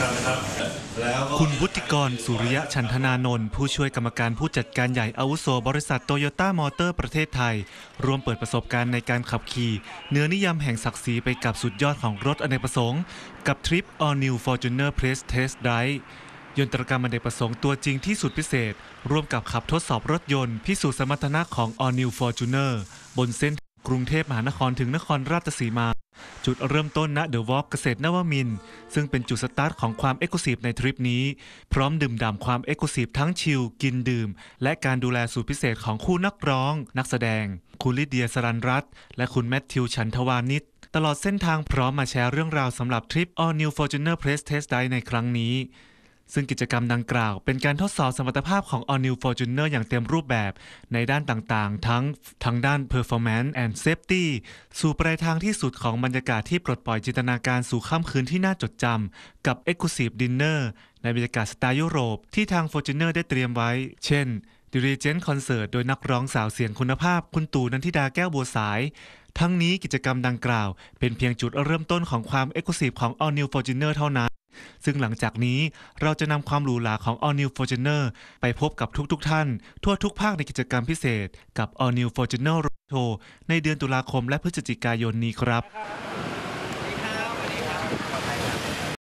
ท่านนะครับแล้วก็คุณวุฒิกร สุริยะชันธนานนท์ผู้ช่วยกรรมการผู้จัดการใหญ่อาวุโสบริษัทโตโยต้ามอเตอร์ประเทศไทย ร่วมเปิดประสบการณ์ในการขับขี่เนื้อนิยามแห่งศักดิ์ศรีไปกับสุดยอดของรถอเนกประสงค์ กับทริป All New Fortuner Press Test Drive ยนตรกรรมอเนกประสงค์ตัวจริงที่สุดพิเศษ ร่วมกับขับทดสอบรถยนต์พิสูจน์สมรรถนะของ All New Fortuner บนเส้นกรุงเทพมหานครถึงนครราชสีมา จุดเริ่มต้นณเดอะวอล์กเกษตรนวมิน ซึ่งเป็นจุดสตาร์ทของความเอ็กซ์คลูซีฟในทริปนี้ พร้อมดื่มด่ำความเอ็กซ์คลูซีฟทั้งชิล กินดื่ม และการดูแลสูตรพิเศษของคู่นักร้อง นักแสดง คุณลิเดียสรันรัตน์และคุณแมทธิวฉันทวานิชตลอดเส้นทางพร้อมมาแชร์เรื่องราวสำหรับทริป All New Fortuner Press Test Drive ในครั้งนี้ ซึ่งกิจกรรมดังกล่าว เป็นการทดสอบสมรรถภาพของ All New Fortuner อย่างเต็มรูปแบบ ในด้านต่างๆ ทั้งทั้งด้าน Performance and Safety สู่ปลายทางที่สุดของบรรยากาศที่ปลดปล่อยจินตนาการสู่ค่ำคืนที่น่าจดจำ กับ Exclusive Dinner ในบรรยากาศสไตล์ยุโรป ที่ทาง Fortuner ได้เตรียมไว้ เช่น Dirigent Concert โดยนักร้องสาวเสียงคุณภาพ คุณตู่นันทิดาแก้วบัวสายทั้งนี้กิจกรรมดังกล่าว เป็นเพียงจุดเริ่มต้นของความ Exclusive ของ All New Fortuner เท่านั้น ซึ่งหลังจากนี้เราจะนำความหรูหราของ All New Fortuner ไปพบกับทุกๆทท่าน ทั่วทุกภาคในกิจกรรมพิเศษ กับ All New Fortuner Road Show ในเดือนตุลาคมและพฤศจิกายนนี้ครับ